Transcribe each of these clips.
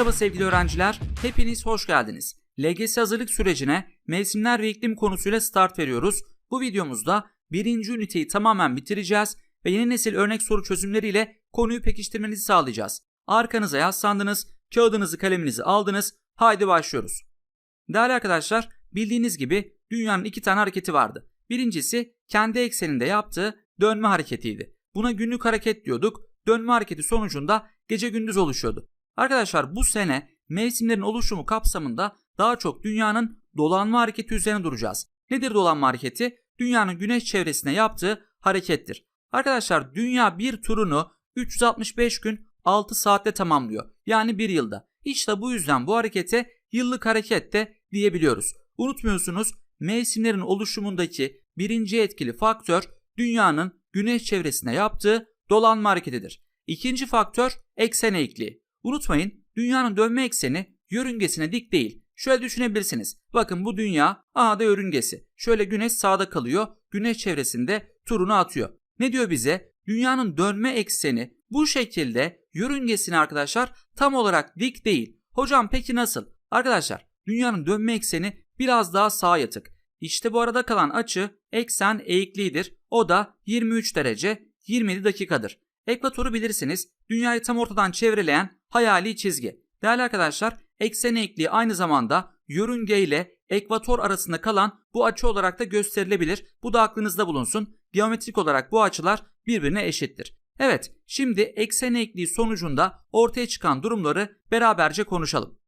Merhaba sevgili öğrenciler, hepiniz hoş geldiniz. LGS hazırlık sürecine mevsimler ve iklim konusuyla start veriyoruz. Bu videomuzda birinci üniteyi tamamen bitireceğiz ve yeni nesil örnek soru çözümleriyle konuyu pekiştirmenizi sağlayacağız. Arkanıza yaslandınız, kağıdınızı kaleminizi aldınız, haydi başlıyoruz. Değerli arkadaşlar, bildiğiniz gibi dünyanın iki tane hareketi vardı. Birincisi kendi ekseninde yaptığı dönme hareketiydi. Buna günlük hareket diyorduk. Dönme hareketi sonucunda gece gündüz oluşuyordu. Arkadaşlar bu sene mevsimlerin oluşumu kapsamında daha çok dünyanın dolanma hareketi üzerine duracağız. Nedir dolanma hareketi? Dünyanın güneş çevresine yaptığı harekettir. Arkadaşlar dünya bir turunu 365 gün 6 saatte tamamlıyor. Yani bir yılda. İşte bu yüzden bu harekete yıllık hareket de diyebiliyoruz. Unutmuyorsunuz mevsimlerin oluşumundaki birinci etkili faktör dünyanın güneş çevresine yaptığı dolanma hareketidir. İkinci faktör eksen eğikliği. Unutmayın dünyanın dönme ekseni yörüngesine dik değil. Şöyle düşünebilirsiniz. Bakın bu dünya aha da yörüngesi. Şöyle güneş sağda kalıyor. Güneş çevresinde turunu atıyor. Ne diyor bize? Dünyanın dönme ekseni bu şekilde yörüngesine arkadaşlar tam olarak dik değil. Hocam peki nasıl? Arkadaşlar dünyanın dönme ekseni biraz daha sağa yatık. İşte bu arada kalan açı eksen eğikliğidir. O da 23 derece 27 dakikadır. Ekvatoru bilirsiniz. Dünyayı tam ortadan çevreleyen hayali çizgi. Değerli arkadaşlar eksen eğikliği aynı zamanda yörünge ile ekvator arasında kalan bu açı olarak da gösterilebilir. Bu da aklınızda bulunsun. Geometrik olarak bu açılar birbirine eşittir. Evet, şimdi eksen eğikliği sonucunda ortaya çıkan durumları beraberce konuşalım.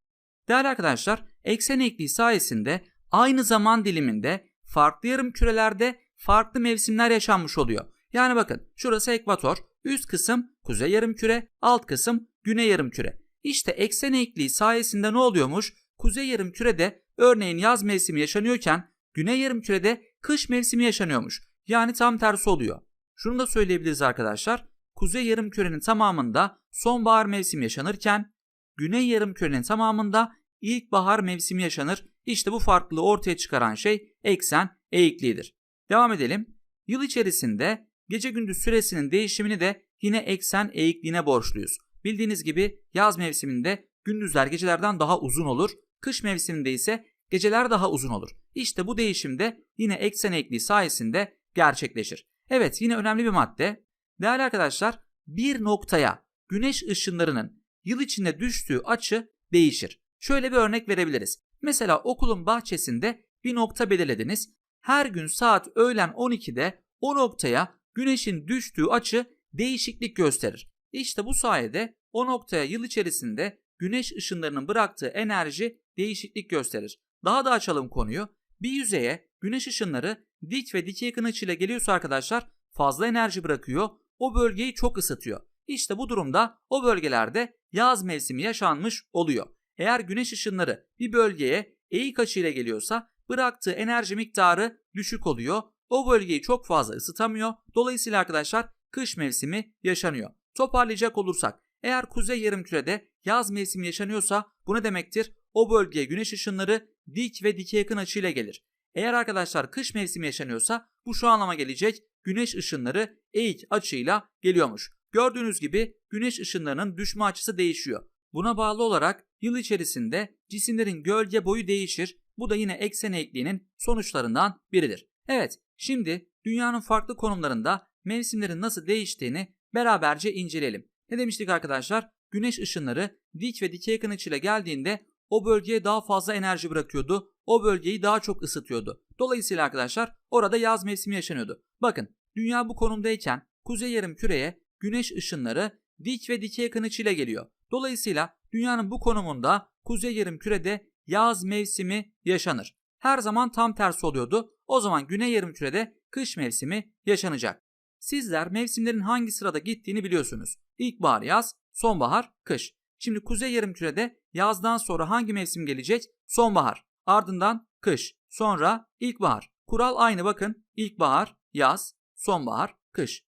Değerli arkadaşlar, eksen eğikliği sayesinde aynı zaman diliminde farklı yarım kürelerde farklı mevsimler yaşanmış oluyor. Yani bakın şurası ekvator, üst kısım kuzey yarım küre, alt kısım güney yarım küre. İşte eksen eğikliği sayesinde ne oluyormuş? Kuzey yarım kürede örneğin yaz mevsimi yaşanıyorken güney yarım kürede kış mevsimi yaşanıyormuş. Yani tam tersi oluyor. Şunu da söyleyebiliriz arkadaşlar. Kuzey yarım kürenin tamamında sonbahar mevsimi yaşanırken güney yarım kürenin tamamında ilkbahar mevsimi yaşanır. İşte bu farklılığı ortaya çıkaran şey eksen eğikliğidir. Devam edelim. Yıl içerisinde gece gündüz süresinin değişimini de yine eksen eğikliğine borçluyuz. Bildiğiniz gibi yaz mevsiminde gündüzler gecelerden daha uzun olur. Kış mevsiminde ise geceler daha uzun olur. İşte bu değişim de yine eksen eğikliği sayesinde gerçekleşir. Evet yine önemli bir madde. Değerli arkadaşlar bir noktaya güneş ışınlarının yıl içinde düştüğü açı değişir. Şöyle bir örnek verebiliriz. Mesela okulun bahçesinde bir nokta belirlediniz. Her gün saat öğlen 12'de o noktaya güneşin düştüğü açı değişiklik gösterir. İşte bu sayede o noktaya yıl içerisinde güneş ışınlarının bıraktığı enerji değişiklik gösterir. Daha da açalım konuyu. Bir yüzeye güneş ışınları dik ve dikey yakın açıyla geliyorsa arkadaşlar fazla enerji bırakıyor. O bölgeyi çok ısıtıyor. İşte bu durumda o bölgelerde yaz mevsimi yaşanmış oluyor. Eğer güneş ışınları bir bölgeye eğik açıyla geliyorsa bıraktığı enerji miktarı düşük oluyor. O bölgeyi çok fazla ısıtamıyor. Dolayısıyla arkadaşlar kış mevsimi yaşanıyor. Toparlayacak olursak eğer kuzey yarımkürede yaz mevsimi yaşanıyorsa bu ne demektir? O bölgeye güneş ışınları dik ve dikey yakın açıyla gelir. Eğer arkadaşlar kış mevsimi yaşanıyorsa bu şu anlama gelecek. Güneş ışınları eğik açıyla geliyormuş. Gördüğünüz gibi güneş ışınlarının düşme açısı değişiyor. Buna bağlı olarak yıl içerisinde cisimlerin gölge boyu değişir. Bu da yine eksen eğikliğinin sonuçlarından biridir. Evet, şimdi dünyanın farklı konumlarında mevsimlerin nasıl değiştiğini beraberce inceleyelim. Ne demiştik arkadaşlar? Güneş ışınları dik ve dikey yakın açıyla geldiğinde o bölgeye daha fazla enerji bırakıyordu. O bölgeyi daha çok ısıtıyordu. Dolayısıyla arkadaşlar orada yaz mevsimi yaşanıyordu. Bakın dünya bu konumdayken kuzey yarım küreye güneş ışınları dik ve dikey yakın açıyla geliyor. Dolayısıyla dünyanın bu konumunda kuzey yarım kürede yaz mevsimi yaşanır. Her zaman tam tersi oluyordu. O zaman güney yarım kürede kış mevsimi yaşanacak. Sizler mevsimlerin hangi sırada gittiğini biliyorsunuz. İlkbahar yaz, sonbahar kış. Şimdi kuzey yarımkürede yazdan sonra hangi mevsim gelecek? Sonbahar. Ardından kış. Sonra ilkbahar. Kural aynı bakın. İlkbahar, yaz, sonbahar, kış.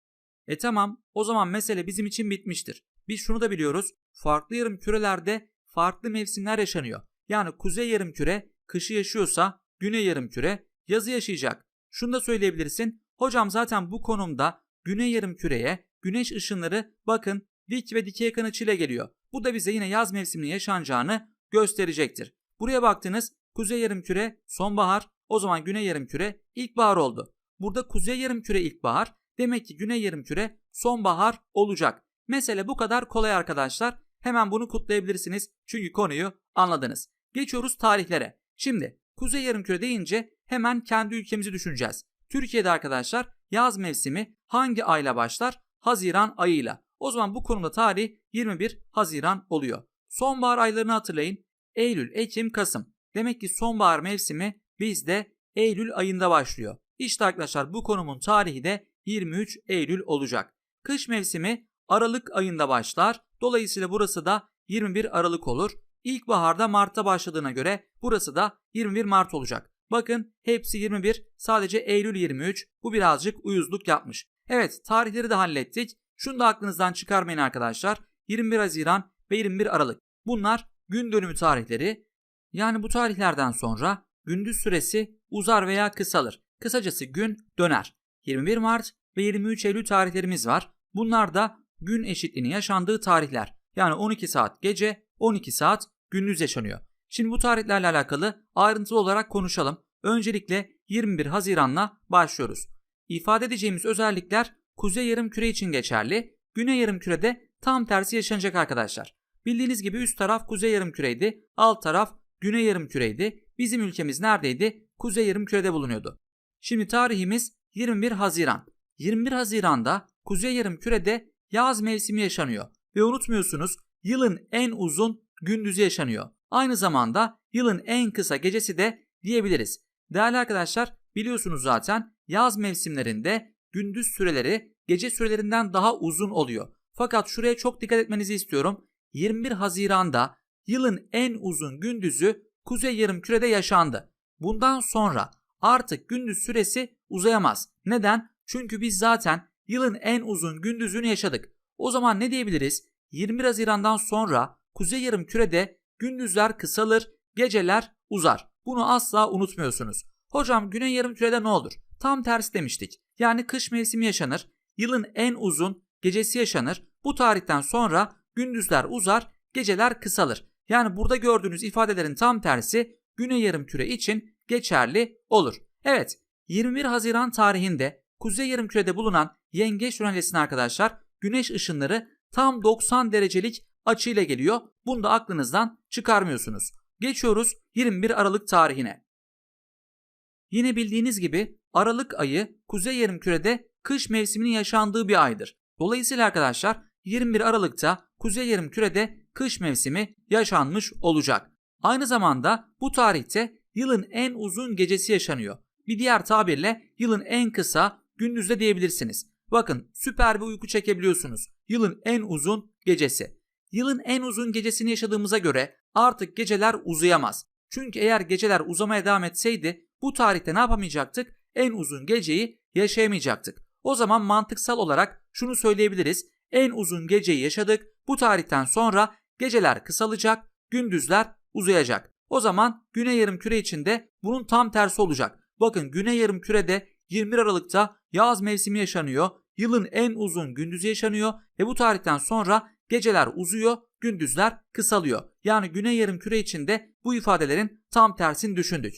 E tamam o zaman mesele bizim için bitmiştir. Biz şunu da biliyoruz. Farklı yarım kürelerde farklı mevsimler yaşanıyor. Yani kuzey yarım küre kışı yaşıyorsa güney yarım küre yazı yaşayacak. Şunu da söyleyebilirsin. Hocam zaten bu konumda güney yarım küreye güneş ışınları bakın dik ve dikey yakın açıyla geliyor. Bu da bize yine yaz mevsiminin yaşanacağını gösterecektir. Buraya baktınız kuzey yarımküre sonbahar o zaman güney yarımküre ilkbahar oldu. Burada kuzey yarımküre ilkbahar demek ki güney yarımküre sonbahar olacak. Mesele bu kadar kolay arkadaşlar. Hemen bunu kutlayabilirsiniz çünkü konuyu anladınız. Geçiyoruz tarihlere. Şimdi kuzey yarımküre deyince hemen kendi ülkemizi düşüneceğiz. Türkiye'de arkadaşlar yaz mevsimi hangi ayla başlar? Haziran ayıyla. O zaman bu konuda tarih 21 Haziran oluyor. Sonbahar aylarını hatırlayın. Eylül, Ekim, Kasım. Demek ki sonbahar mevsimi bizde Eylül ayında başlıyor. İşte arkadaşlar bu konumun tarihi de 23 Eylül olacak. Kış mevsimi Aralık ayında başlar. Dolayısıyla burası da 21 Aralık olur. İlkbaharda Mart'ta başladığına göre burası da 21 Mart olacak. Bakın hepsi 21 sadece Eylül 23 bu birazcık uyuzluk yapmış. Evet tarihleri de hallettik. Şunu da aklınızdan çıkarmayın arkadaşlar. 21 Haziran ve 21 Aralık. Bunlar gün dönümü tarihleri. Yani bu tarihlerden sonra gündüz süresi uzar veya kısalır. Kısacası gün döner. 21 Mart ve 23 Eylül tarihlerimiz var. Bunlar da gün eşitliğinin yaşandığı tarihler. Yani 12 saat gece, 12 saat gündüz yaşanıyor. Şimdi bu tarihlerle alakalı ayrıntılı olarak konuşalım. Öncelikle 21 Haziran'la başlıyoruz. İfade edeceğimiz özellikler kuzey yarım küre için geçerli. Güney yarım kürede tam tersi yaşanacak arkadaşlar. Bildiğiniz gibi üst taraf kuzey yarım küreydi, alt taraf güney yarım küreydi. Bizim ülkemiz neredeydi? Kuzey yarım kürede bulunuyordu. Şimdi tarihimiz 21 Haziran. 21 Haziran'da kuzey yarım kürede yaz mevsimi yaşanıyor. Ve unutmuyorsunuz yılın en uzun gündüzü yaşanıyor. Aynı zamanda yılın en kısa gecesi de diyebiliriz. Değerli arkadaşlar biliyorsunuz zaten yaz mevsimlerinde gündüz süreleri gece sürelerinden daha uzun oluyor. Fakat şuraya çok dikkat etmenizi istiyorum. 21 Haziran'da yılın en uzun gündüzü kuzey yarımkürede yaşandı. Bundan sonra artık gündüz süresi uzayamaz. Neden? Çünkü biz zaten yılın en uzun gündüzünü yaşadık. O zaman ne diyebiliriz? 21 Haziran'dan sonra kuzey yarımkürede gündüzler kısalır, geceler uzar. Bunu asla unutmuyorsunuz. Hocam güney yarımkürede ne olur? Tam tersi demiştik. Yani kış mevsimi yaşanır, yılın en uzun gecesi yaşanır. Bu tarihten sonra gündüzler uzar, geceler kısalır. Yani burada gördüğünüz ifadelerin tam tersi güney yarımküre için geçerli olur. Evet, 21 Haziran tarihinde kuzey yarımkürede bulunan Yengeç Yönencesi'ne arkadaşlar güneş ışınları tam 90 derecelik açıyla geliyor. Bunu da aklınızdan çıkarmıyorsunuz. Geçiyoruz 21 Aralık tarihine. Yine bildiğiniz gibi Aralık ayı kuzey yarımkürede kış mevsiminin yaşandığı bir aydır. Dolayısıyla arkadaşlar 21 Aralık'ta kuzey yarımkürede kış mevsimi yaşanmış olacak. Aynı zamanda bu tarihte yılın en uzun gecesi yaşanıyor. Bir diğer tabirle yılın en kısa gündüzde diyebilirsiniz. Bakın süper bir uyku çekebiliyorsunuz. Yılın en uzun gecesi. Yılın en uzun gecesini yaşadığımıza göre artık geceler uzayamaz. Çünkü eğer geceler uzamaya devam etseydi bu tarihte ne yapamayacaktık? En uzun geceyi yaşayamayacaktık. O zaman mantıksal olarak şunu söyleyebiliriz. En uzun geceyi yaşadık. Bu tarihten sonra geceler kısalacak, gündüzler uzayacak. O zaman Güney Yarımküre için de bunun tam tersi olacak. Bakın Güney Yarımküre'de 21 Aralık'ta yaz mevsimi yaşanıyor. Yılın en uzun gündüzü yaşanıyor ve bu tarihten sonra geceler uzuyor, gündüzler kısalıyor. Yani Güney Yarımküre için de bu ifadelerin tam tersini düşündük.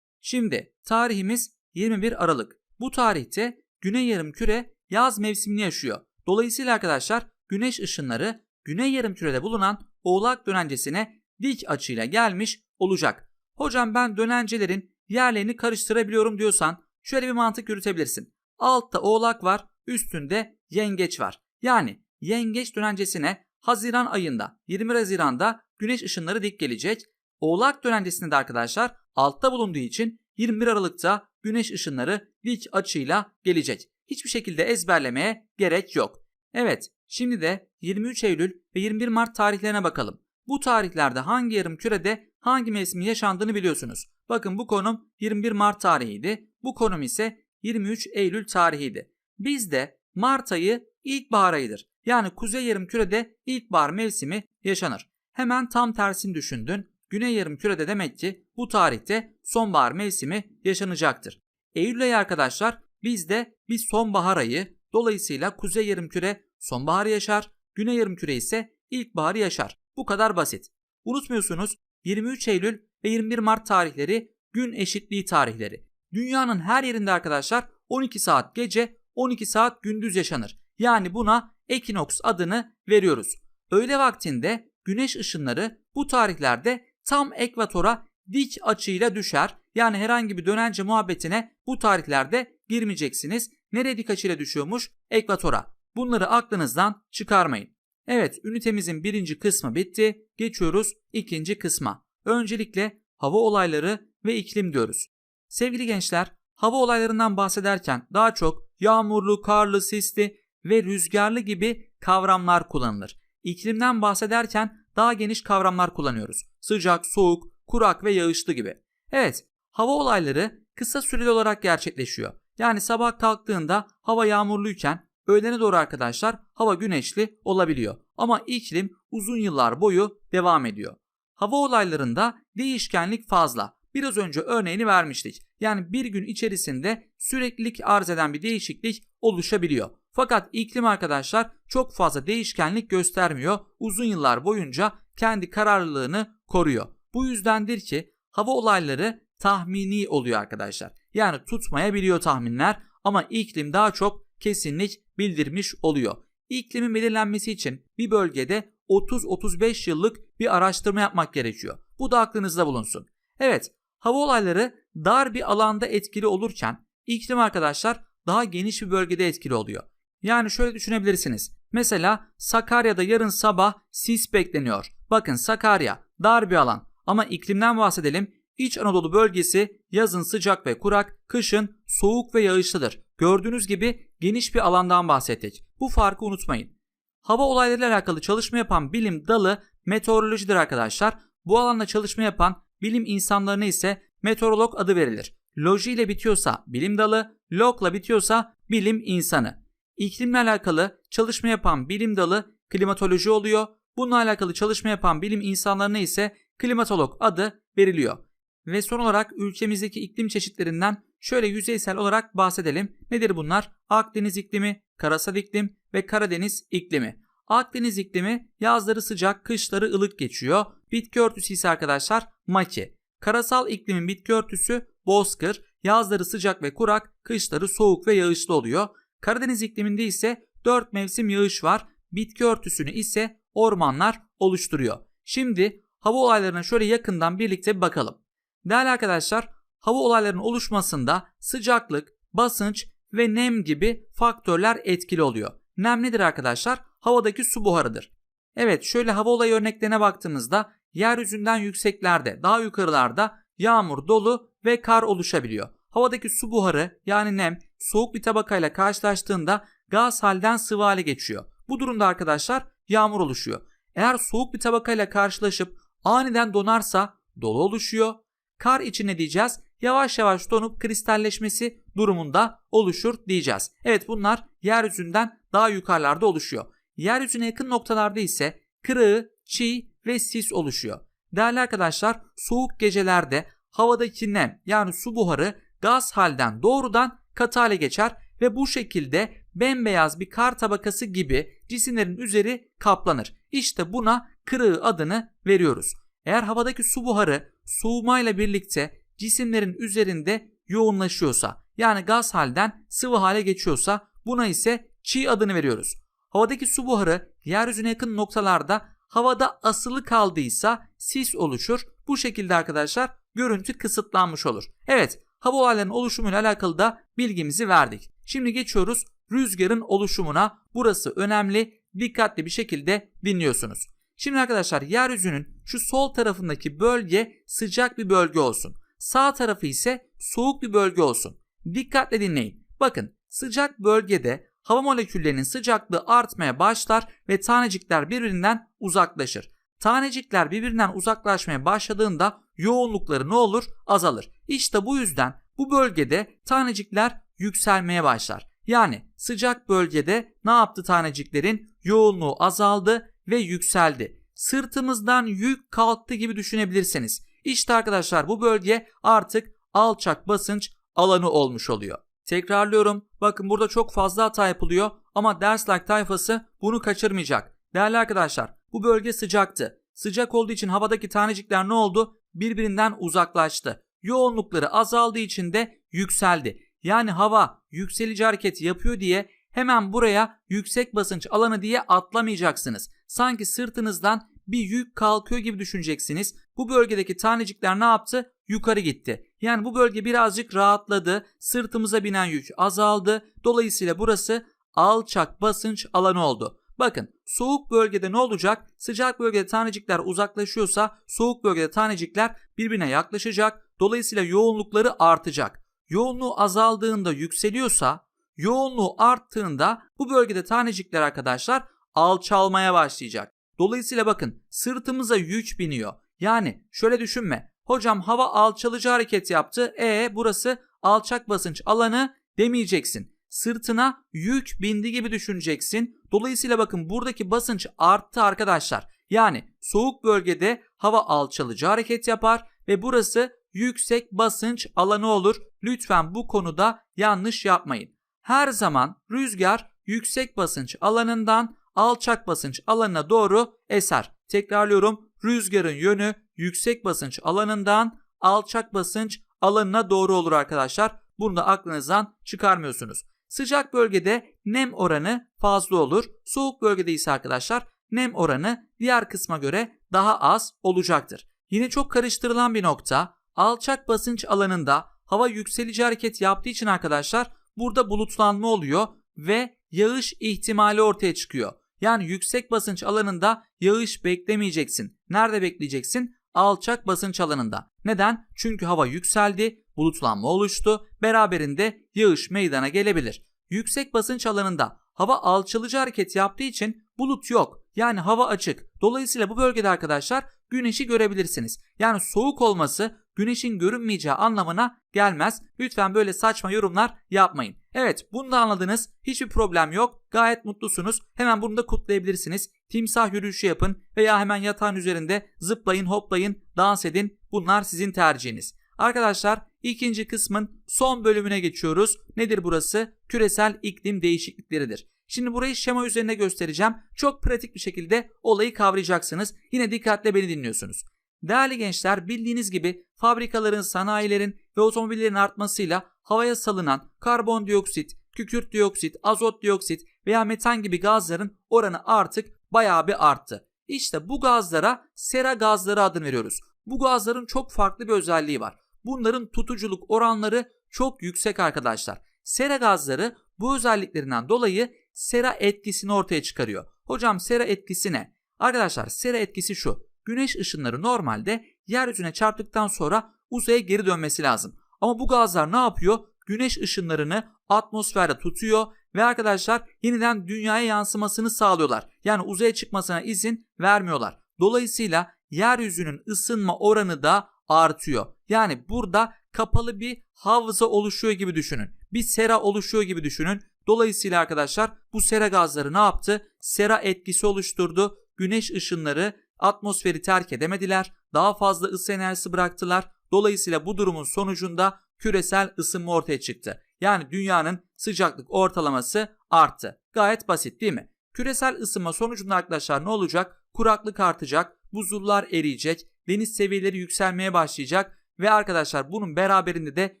Şimdi tarihimiz 21 Aralık. Bu tarihte Güney Yarımküre yaz mevsimini yaşıyor. Dolayısıyla arkadaşlar güneş ışınları Güney Yarımküre'de bulunan Oğlak dönencesine dik açıyla gelmiş olacak. Hocam ben dönencelerin yerlerini karıştırabiliyorum diyorsan şöyle bir mantık yürütebilirsin. Altta Oğlak var, üstünde Yengeç var. Yani Yengeç dönencesine Haziran ayında 20 Haziran'da güneş ışınları dik gelecek. Oğlak dönencesinde de arkadaşlar altta bulunduğu için 21 Aralık'ta güneş ışınları dik açıyla gelecek. Hiçbir şekilde ezberlemeye gerek yok. Evet, şimdi de 23 Eylül ve 21 Mart tarihlerine bakalım. Bu tarihlerde hangi yarım kürede hangi mevsimin yaşandığını biliyorsunuz. Bakın bu konum 21 Mart tarihiydi. Bu konum ise 23 Eylül tarihiydi. Bizde Mart ayı ilkbahar ayıdır. Yani kuzey yarım kürede ilkbahar mevsimi yaşanır. Hemen tam tersini düşündün. Güney yarım kürede demek ki bu tarihte sonbahar mevsimi yaşanacaktır. Eylül ayı arkadaşlar bizde bir sonbahar ayı. Dolayısıyla kuzey yarım küre sonbaharı yaşar, güney yarım küre ise ilkbaharı yaşar. Bu kadar basit. Unutmuyorsunuz 23 Eylül ve 21 Mart tarihleri gün eşitliği tarihleri. Dünyanın her yerinde arkadaşlar 12 saat gece 12 saat gündüz yaşanır. Yani buna ekinoks adını veriyoruz. Öğle vaktinde güneş ışınları bu tarihlerde tam ekvatora dik açıyla düşer. Yani herhangi bir dönence muhabbetine bu tarihlerde girmeyeceksiniz. Nereye dik açıyla düşüyormuş? Ekvatora. Bunları aklınızdan çıkarmayın. Evet ünitemizin birinci kısmı bitti. Geçiyoruz ikinci kısma. Öncelikle hava olayları ve iklim diyoruz. Sevgili gençler hava olaylarından bahsederken daha çok yağmurlu, karlı, sisli ve rüzgarlı gibi kavramlar kullanılır. İklimden bahsederken daha geniş kavramlar kullanıyoruz. Sıcak, soğuk, kurak ve yağışlı gibi. Evet, hava olayları kısa süreli olarak gerçekleşiyor. Yani sabah kalktığında hava yağmurluyken öğlene doğru arkadaşlar hava güneşli olabiliyor. Ama iklim uzun yıllar boyu devam ediyor. Hava olaylarında değişkenlik fazla. Biraz önce örneğini vermiştik. Yani bir gün içerisinde süreklilik arz eden bir değişiklik oluşabiliyor. Fakat iklim arkadaşlar çok fazla değişkenlik göstermiyor. Uzun yıllar boyunca kendi kararlılığını koruyor. Bu yüzdendir ki hava olayları tahmini oluyor arkadaşlar. Yani tutmayabiliyor tahminler ama iklim daha çok kesinlik bildirmiş oluyor. İklimin belirlenmesi için bir bölgede 30-35 yıllık bir araştırma yapmak gerekiyor. Bu da aklınızda bulunsun. Evet, hava olayları dar bir alanda etkili olurken iklim arkadaşlar daha geniş bir bölgede etkili oluyor. Yani şöyle düşünebilirsiniz. Mesela Sakarya'da yarın sabah sis bekleniyor. Bakın Sakarya dar bir alan ama iklimden bahsedelim. İç Anadolu bölgesi yazın sıcak ve kurak, kışın soğuk ve yağışlıdır. Gördüğünüz gibi geniş bir alandan bahsettik. Bu farkı unutmayın. Hava olaylarıyla alakalı çalışma yapan bilim dalı meteorolojidir arkadaşlar. Bu alanda çalışma yapan bilim insanlarına ise meteorolog adı verilir. Loji ile bitiyorsa bilim dalı, logla bitiyorsa bilim insanı. İklimle alakalı çalışma yapan bilim dalı klimatoloji oluyor. Bununla alakalı çalışma yapan bilim insanlarına ise klimatolog adı veriliyor. Ve son olarak ülkemizdeki iklim çeşitlerinden şöyle yüzeysel olarak bahsedelim. Nedir bunlar? Akdeniz iklimi, karasal iklim ve Karadeniz iklimi. Akdeniz iklimi yazları sıcak, kışları ılık geçiyor. Bitki örtüsü ise arkadaşlar maki. Karasal iklimin bitki örtüsü bozkır, yazları sıcak ve kurak, kışları soğuk ve yağışlı oluyor. Karadeniz ikliminde ise 4 mevsim yağış var. Bitki örtüsünü ise ormanlar oluşturuyor. Şimdi hava olaylarına şöyle yakından birlikte bakalım. Değerli arkadaşlar, hava olaylarının oluşmasında sıcaklık, basınç ve nem gibi faktörler etkili oluyor. Nem nedir arkadaşlar? Havadaki su buharıdır. Evet şöyle hava olayı örneklerine baktığımızda yeryüzünden yükseklerde, daha yukarılarda yağmur, dolu ve kar oluşabiliyor. Havadaki su buharı yani nem soğuk bir tabakayla karşılaştığında gaz halden sıvı hale geçiyor. Bu durumda arkadaşlar yağmur oluşuyor. Eğer soğuk bir tabakayla karşılaşıp aniden donarsa dolu oluşuyor. Kar için ne diyeceğiz? Yavaş yavaş donup kristalleşmesi durumunda oluşur diyeceğiz. Evet bunlar yeryüzünden daha yukarılarda oluşuyor. Yeryüzüne yakın noktalarda ise kırığı, çiğ ve sis oluşuyor. Değerli arkadaşlar soğuk gecelerde havadaki nem yani su buharı gaz halden doğrudan katı hale geçer ve bu şekilde bembeyaz bir kar tabakası gibi cisimlerin üzeri kaplanır. İşte buna kırığı adını veriyoruz. Eğer havadaki su buharı soğumayla birlikte cisimlerin üzerinde yoğunlaşıyorsa yani gaz halden sıvı hale geçiyorsa buna ise çiğ adını veriyoruz. Havadaki su buharı yeryüzüne yakın noktalarda havada asılı kaldıysa sis oluşur. Bu şekilde arkadaşlar görüntü kısıtlanmış olur. Evet hava olaylarının oluşumuyla alakalı da bilgimizi verdik. Şimdi geçiyoruz rüzgarın oluşumuna. Burası önemli. Dikkatli bir şekilde dinliyorsunuz. Şimdi arkadaşlar yeryüzünün şu sol tarafındaki bölge sıcak bir bölge olsun. Sağ tarafı ise soğuk bir bölge olsun. Dikkatle dinleyin. Bakın sıcak bölgede hava moleküllerinin sıcaklığı artmaya başlar ve tanecikler birbirinden uzaklaşır. Tanecikler birbirinden uzaklaşmaya başladığında yoğunlukları ne olur? Azalır. İşte bu yüzden bu bölgede tanecikler yükselmeye başlar. Yani sıcak bölgede ne yaptı taneciklerin? Yoğunluğu azaldı ve yükseldi. Sırtımızdan yük kalktı gibi düşünebilirsiniz. İşte arkadaşlar bu bölge artık alçak basınç alanı olmuş oluyor. Tekrarlıyorum. Bakın burada çok fazla hata yapılıyor ama ders like tayfası bunu kaçırmayacak. Değerli arkadaşlar bu bölge sıcaktı. sıcak olduğu için havadaki tanecikler ne oldu? Birbirinden uzaklaştı. Yoğunlukları azaldığı için de yükseldi. Yani hava yükselici hareket yapıyor diye hemen buraya yüksek basınç alanı diye atlamayacaksınız. Sanki sırtınızdan bir yük kalkıyor gibi düşüneceksiniz. Bu bölgedeki tanecikler ne yaptı? Yukarı gitti. Yani bu bölge birazcık rahatladı. Sırtımıza binen yük azaldı. Dolayısıyla burası alçak basınç alanı oldu. Bakın soğuk bölgede ne olacak? Sıcak bölgede tanecikler uzaklaşıyorsa soğuk bölgede tanecikler birbirine yaklaşacak. Dolayısıyla yoğunlukları artacak. Yoğunluğu azaldığında yükseliyorsa yoğunluğu arttığında bu bölgede tanecikler arkadaşlar alçalmaya başlayacak. Dolayısıyla bakın sırtımıza yük biniyor. Yani şöyle düşünme. Hocam hava alçalıcı hareket yaptı. E burası alçak basınç alanı demeyeceksin. Sırtına yük bindi gibi düşüneceksin. Dolayısıyla bakın buradaki basınç arttı arkadaşlar. Yani soğuk bölgede hava alçalıcı hareket yapar ve burası yüksek basınç alanı olur. Lütfen bu konuda yanlış yapmayın. Her zaman rüzgar yüksek basınç alanından alçak basınç alanına doğru eser. Tekrarlıyorum. Rüzgarın yönü yüksek basınç alanından alçak basınç alanına doğru olur arkadaşlar. Bunu da aklınızdan çıkarmıyorsunuz. Sıcak bölgede nem oranı fazla olur. Soğuk bölgede ise arkadaşlar nem oranı diğer kısma göre daha az olacaktır. Yine çok karıştırılan bir nokta alçak basınç alanında hava yükselici hareket yaptığı için arkadaşlar burada bulutlanma oluyor ve yağış ihtimali ortaya çıkıyor. Yani yüksek basınç alanında yağış beklemeyeceksin. Nerede bekleyeceksin? Alçak basınç alanında. Neden? Çünkü hava yükseldi, bulutlanma oluştu, beraberinde yağış meydana gelebilir. Yüksek basınç alanında hava alçalıcı hareket yaptığı için bulut yok. Yani hava açık. Dolayısıyla bu bölgede arkadaşlar güneşi görebilirsiniz. Yani soğuk olması güneşin görünmeyeceği anlamına gelmez. Lütfen böyle saçma yorumlar yapmayın. Evet bunu da anladınız. Hiçbir problem yok. Gayet mutlusunuz. Hemen bunu da kutlayabilirsiniz. Timsah yürüyüşü yapın veya hemen yatağın üzerinde zıplayın, hoplayın, dans edin. Bunlar sizin tercihiniz. Arkadaşlar ikinci kısmın son bölümüne geçiyoruz. Nedir burası? Küresel iklim değişiklikleridir. Şimdi burayı şema üzerinde göstereceğim. Çok pratik bir şekilde olayı kavrayacaksınız. Yine dikkatle beni dinliyorsunuz. Değerli gençler bildiğiniz gibi fabrikaların, sanayilerin ve otomobillerin artmasıyla havaya salınan karbondioksit, kükürt dioksit, azot dioksit veya metan gibi gazların oranı artık bayağı bir arttı. İşte bu gazlara sera gazları adını veriyoruz. Bu gazların çok farklı bir özelliği var. Bunların tutuculuk oranları çok yüksek arkadaşlar. Sera gazları bu özelliklerinden dolayı sera etkisini ortaya çıkarıyor. Hocam sera etkisi ne? Arkadaşlar sera etkisi şu. Güneş ışınları normalde yeryüzüne çarptıktan sonra uzaya geri dönmesi lazım. Ama bu gazlar ne yapıyor? Güneş ışınlarını atmosferde tutuyor ve arkadaşlar yeniden dünyaya yansımasını sağlıyorlar. Yani uzaya çıkmasına izin vermiyorlar. Dolayısıyla yeryüzünün ısınma oranı da artıyor. Yani burada kapalı bir havza oluşuyor gibi düşünün. Bir sera oluşuyor gibi düşünün. Dolayısıyla arkadaşlar bu sera gazları ne yaptı? Sera etkisi oluşturdu. Güneş ışınları atmosferi terk edemediler. Daha fazla ısı enerjisi bıraktılar. Dolayısıyla bu durumun sonucunda küresel ısınma ortaya çıktı. Yani dünyanın sıcaklık ortalaması arttı. Gayet basit değil mi? Küresel ısınma sonucunda arkadaşlar ne olacak? Kuraklık artacak, buzullar eriyecek, deniz seviyeleri yükselmeye başlayacak ve arkadaşlar bunun beraberinde de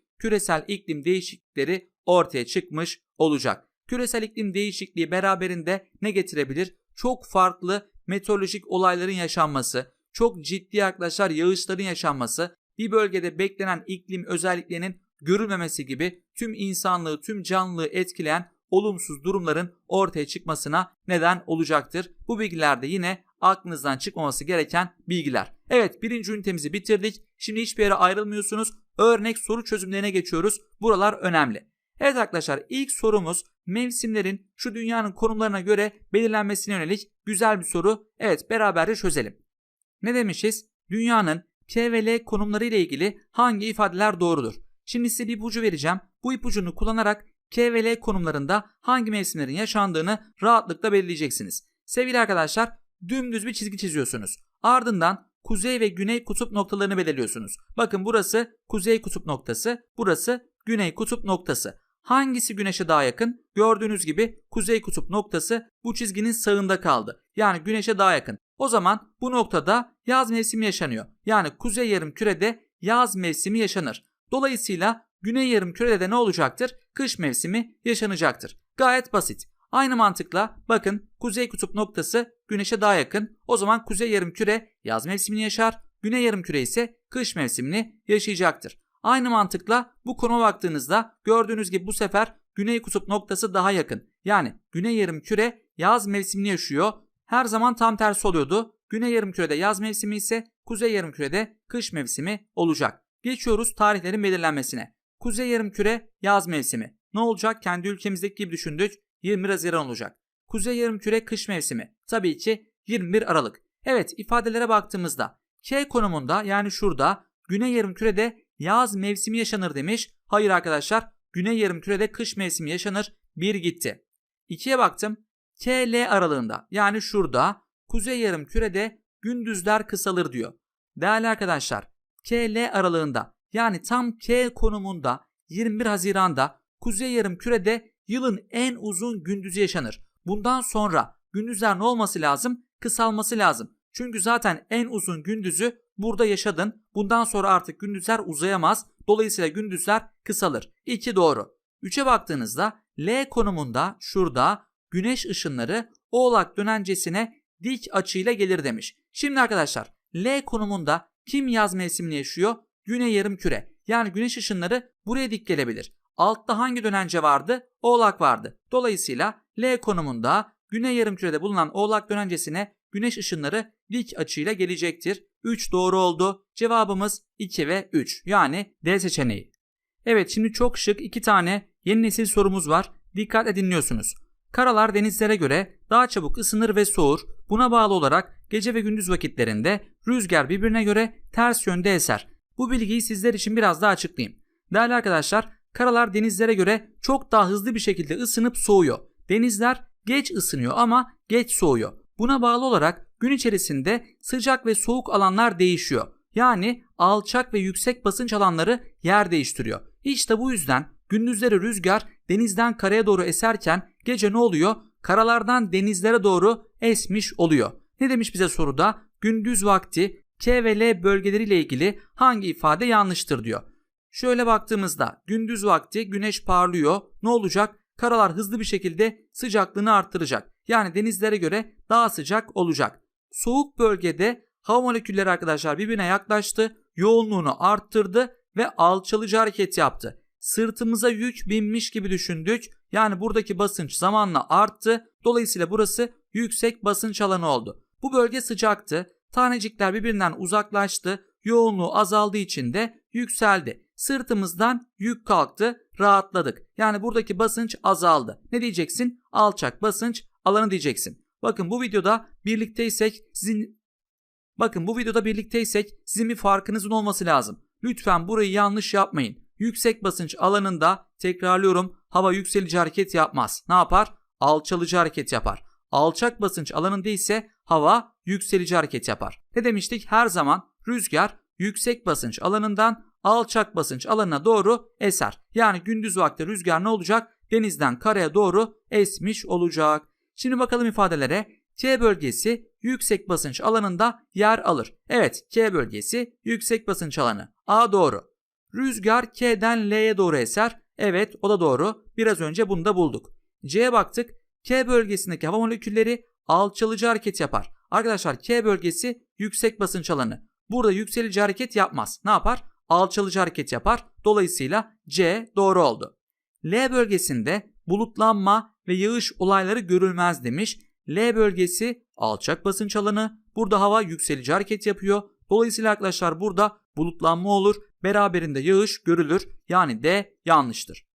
küresel iklim değişiklikleri ortaya çıkmış olacak. Küresel iklim değişikliği beraberinde ne getirebilir? Çok farklı meteorolojik olayların yaşanması, çok ciddi arkadaşlar yağışların yaşanması, bir bölgede beklenen iklim özelliklerinin görülmemesi gibi tüm insanlığı, tüm canlılığı etkileyen olumsuz durumların ortaya çıkmasına neden olacaktır. Bu bilgiler de yine aklınızdan çıkmaması gereken bilgiler. Evet birinci ünitemizi bitirdik. Şimdi hiçbir yere ayrılmıyorsunuz. Örnek soru çözümlerine geçiyoruz. Buralar önemli. Evet arkadaşlar ilk sorumuz mevsimlerin şu dünyanın konumlarına göre belirlenmesine yönelik güzel bir soru. Evet beraberce çözelim. Ne demişiz? Dünyanın K ve L konumları ile ilgili hangi ifadeler doğrudur? Şimdi size bir ipucu vereceğim. Bu ipucunu kullanarak K ve L konumlarında hangi mevsimlerin yaşandığını rahatlıkla belirleyeceksiniz. Sevgili arkadaşlar dümdüz bir çizgi çiziyorsunuz. Ardından kuzey ve güney kutup noktalarını belirliyorsunuz. Bakın burası kuzey kutup noktası, burası güney kutup noktası. Hangisi güneşe daha yakın? Gördüğünüz gibi kuzey kutup noktası bu çizginin sağında kaldı. Yani güneşe daha yakın. O zaman bu noktada yaz mevsimi yaşanıyor. Yani kuzey yarım kürede yaz mevsimi yaşanır. Dolayısıyla güney yarım kürede de ne olacaktır? Kış mevsimi yaşanacaktır. Gayet basit. Aynı mantıkla bakın kuzey kutup noktası güneşe daha yakın. O zaman kuzey yarım küre yaz mevsimini yaşar. Güney yarım küre ise kış mevsimini yaşayacaktır. Aynı mantıkla bu konuma baktığınızda gördüğünüz gibi bu sefer güney kutup noktası daha yakın. Yani güney yarım küre yaz mevsimini yaşıyor. Her zaman tam tersi oluyordu. Güney yarım kürede yaz mevsimi ise kuzey yarım kürede kış mevsimi olacak. Geçiyoruz tarihlerin belirlenmesine. Kuzey yarım küre yaz mevsimi. Ne olacak? Kendi ülkemizdeki gibi düşündük. 21 Haziran olacak. Kuzey yarım küre kış mevsimi. Tabii ki 21 Aralık. Evet ifadelere baktığımızda K konumunda yani şurada Güney yarım kürede yaz mevsimi yaşanır demiş. Hayır arkadaşlar Güney yarım kürede kış mevsimi yaşanır. Bir gitti. 2'ye baktım. K-L aralığında yani şurada Kuzey yarım kürede gündüzler kısalır diyor. Değerli arkadaşlar K-L aralığında yani tam K konumunda 21 Haziran'da Kuzey yarım kürede yılın en uzun gündüzü yaşanır. Bundan sonra gündüzler ne olması lazım? Kısalması lazım. Çünkü zaten en uzun gündüzü burada yaşadın. Bundan sonra artık gündüzler uzayamaz. Dolayısıyla gündüzler kısalır. 2 doğru. 3'e baktığınızda L konumunda şurada güneş ışınları oğlak dönencesine dik açıyla gelir demiş. Şimdi arkadaşlar L konumunda kim yaz mevsimini yaşıyor? Güney yarım küre. Yani güneş ışınları buraya dik gelebilir. Altta hangi dönence vardı? Oğlak vardı. Dolayısıyla L konumunda güney yarımkürede bulunan Oğlak dönencesine güneş ışınları dik açıyla gelecektir. 3 doğru oldu. Cevabımız 2 ve 3. Yani D seçeneği. Evet şimdi çok şık iki tane yeni nesil sorumuz var. Dikkatle dinliyorsunuz. Karalar denizlere göre daha çabuk ısınır ve soğur. Buna bağlı olarak gece ve gündüz vakitlerinde rüzgar birbirine göre ters yönde eser. Bu bilgiyi sizler için biraz daha açıklayayım. Değerli arkadaşlar, karalar denizlere göre çok daha hızlı bir şekilde ısınıp soğuyor. Denizler geç ısınıyor ama geç soğuyor. Buna bağlı olarak gün içerisinde sıcak ve soğuk alanlar değişiyor. Yani alçak ve yüksek basınç alanları yer değiştiriyor. İşte bu yüzden gündüzleri rüzgar denizden karaya doğru eserken gece ne oluyor? Karalardan denizlere doğru esmiş oluyor. Ne demiş bize soruda? Gündüz vakti K ve L bölgeleriyle ilgili hangi ifade yanlıştır diyor. Şöyle baktığımızda gündüz vakti güneş parlıyor. Ne olacak? Karalar hızlı bir şekilde sıcaklığını arttıracak. Yani denizlere göre daha sıcak olacak. Soğuk bölgede hava molekülleri arkadaşlar birbirine yaklaştı, yoğunluğunu arttırdı ve alçalıcı hareket yaptı. Sırtımıza yük binmiş gibi düşündük. Yani buradaki basınç zamanla arttı. Dolayısıyla burası yüksek basınç alanı oldu. Bu bölge sıcaktı. Tanecikler birbirinden uzaklaştı. Yoğunluğu azaldığı için de yükseldi. Sırtımızdan yük kalktı, rahatladık. Yani buradaki basınç azaldı. Ne diyeceksin? Alçak basınç alanı diyeceksin. Bakın bu videoda birlikteysek sizin Bakın bu videoda birlikteysek sizin bir farkınızın olması lazım. Lütfen burayı yanlış yapmayın. Yüksek basınç alanında tekrarlıyorum hava yükselici hareket yapmaz. Ne yapar? Alçalıcı hareket yapar. Alçak basınç alanında ise hava yükselici hareket yapar. Ne demiştik? Her zaman rüzgar yüksek basınç alanından alçak basınç alanına doğru eser. Yani gündüz vakti rüzgar ne olacak? Denizden karaya doğru esmiş olacak. Şimdi bakalım ifadelere. K bölgesi yüksek basınç alanında yer alır. Evet K bölgesi yüksek basınç alanı. A doğru. Rüzgar K'den L'ye doğru eser. Evet o da doğru. Biraz önce bunu da bulduk. C'ye baktık. K bölgesindeki hava molekülleri alçalıcı hareket yapar. Arkadaşlar K bölgesi yüksek basınç alanı. Burada yükselici hareket yapmaz. Ne yapar? Alçalıcı hareket yapar. Dolayısıyla C doğru oldu. L bölgesinde bulutlanma ve yağış olayları görülmez demiş. L bölgesi alçak basınç alanı. Burada hava yükselici hareket yapıyor. Dolayısıyla arkadaşlar burada bulutlanma olur. Beraberinde yağış görülür. Yani D yanlıştır.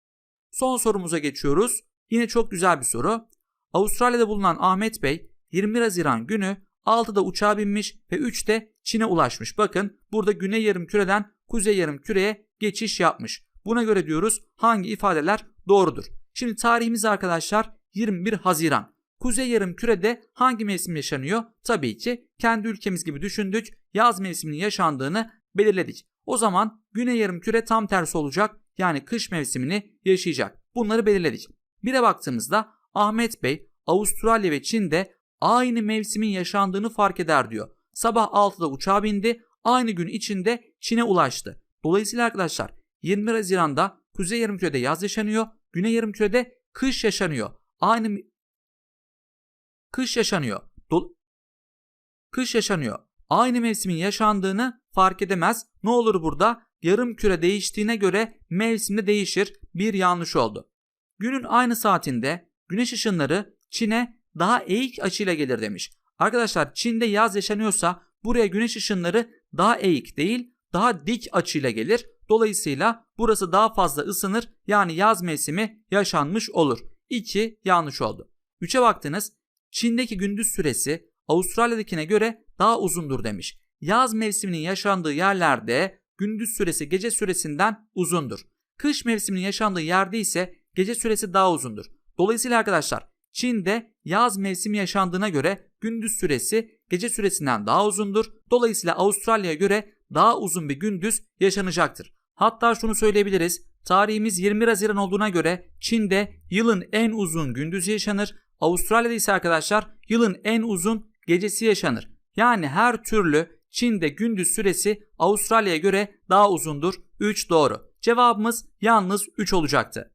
Son sorumuza geçiyoruz. Yine çok güzel bir soru. Avustralya'da bulunan Ahmet Bey 21 Haziran günü 6'da uçağa binmiş ve 3'te Çin'e ulaşmış. Bakın burada güney yarım küreden kuzey yarım küreye geçiş yapmış. Buna göre diyoruz hangi ifadeler doğrudur. Şimdi tarihimiz arkadaşlar 21 Haziran. Kuzey yarım kürede hangi mevsim yaşanıyor? Tabii ki kendi ülkemiz gibi düşündük. Yaz mevsiminin yaşandığını belirledik. O zaman güney yarım küre tam tersi olacak. Yani kış mevsimini yaşayacak. Bunları belirledik. Bir de baktığımızda Ahmet Bey Avustralya ve Çin'de aynı mevsimin yaşandığını fark eder diyor. Sabah 6'da uçağa bindi. Aynı gün içinde Çin'e ulaştı. Dolayısıyla arkadaşlar 21 Haziran'da Kuzey Yarımküre'de yaz yaşanıyor. Güney Yarımküre'de kış yaşanıyor. Aynı kış yaşanıyor. Dol kış yaşanıyor. Aynı mevsimin yaşandığını fark edemez. Ne olur burada? Yarım küre değiştiğine göre mevsimde değişir. Bir yanlış oldu. Günün aynı saatinde güneş ışınları Çin'e daha eğik açıyla gelir demiş. Arkadaşlar Çin'de yaz yaşanıyorsa buraya güneş ışınları daha eğik değil daha dik açıyla gelir. Dolayısıyla burası daha fazla ısınır yani yaz mevsimi yaşanmış olur. 2 yanlış oldu. 3'e baktınız Çin'deki gündüz süresi Avustralya'dakine göre daha uzundur demiş. Yaz mevsiminin yaşandığı yerlerde gündüz süresi gece süresinden uzundur. Kış mevsiminin yaşandığı yerde ise gece süresi daha uzundur. Dolayısıyla arkadaşlar Çin'de yaz mevsimi yaşandığına göre gündüz süresi gece süresinden daha uzundur. Dolayısıyla Avustralya'ya göre daha uzun bir gündüz yaşanacaktır. Hatta şunu söyleyebiliriz. Tarihimiz 20 Haziran olduğuna göre Çin'de yılın en uzun gündüzü yaşanır. Avustralya'da ise arkadaşlar yılın en uzun gecesi yaşanır. Yani her türlü Çin'de gündüz süresi Avustralya'ya göre daha uzundur. 3 doğru. Cevabımız yalnız 3 olacaktı.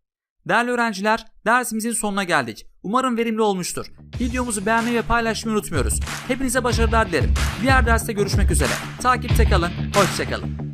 Değerli öğrenciler, dersimizin sonuna geldik. Umarım verimli olmuştur. Videomuzu beğenmeyi ve paylaşmayı unutmuyoruz. Hepinize başarılar dilerim. Diğer derste görüşmek üzere. Takipte kalın, hoşçakalın.